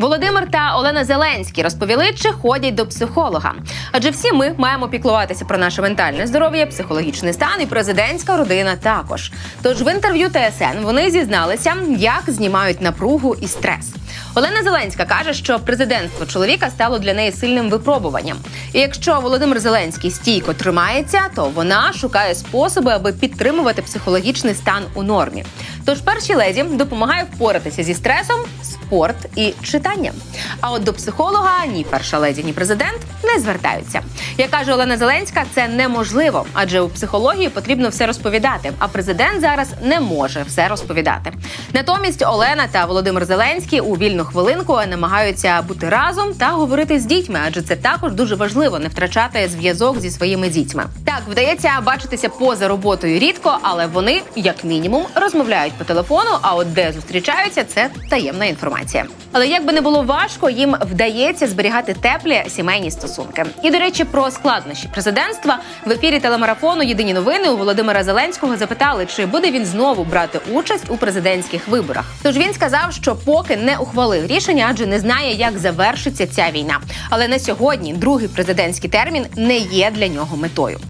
Володимир та Олена Зеленські розповіли, чи ходять до психолога. Адже всі ми маємо піклуватися про наше ментальне здоров'я, психологічний стан і президентська родина також. Тож в інтерв'ю ТСН вони зізналися, як знімають напругу і стрес. Олена Зеленська каже, що президентство чоловіка стало для неї сильним випробуванням. І якщо Володимир Зеленський стійко тримається, то вона шукає способи, аби підтримувати психологічний стан у нормі. Тож першій леді допомагає впоратися зі стресом, спорт і читання. А от до психолога ні перша леді, ні президент не звертаються. Як каже Олена Зеленська, це неможливо, адже у психології потрібно все розповідати. А президент зараз не може все розповідати. Натомість Олена та Володимир Зеленський у вільну хвилинку намагаються бути разом та говорити з дітьми, адже це також дуже важливо не втрачати зв'язок зі своїми дітьми. Так вдається бачитися поза роботою рідко, але вони, як мінімум, розмовляють по телефону. А от де зустрічаються, це таємна інформація. Але як би не було важко, їм вдається зберігати теплі сімейні стосунки. І до речі, про складнощі президентства в ефірі телемарафону Єдині новини у Володимира Зеленського запитали, чи буде він знову брати участь у президентських виборах. Тож він сказав, що поки не ухвалив рішення, адже не знає, як завершиться ця війна. Але на сьогодні другий президентський термін не є для нього метою.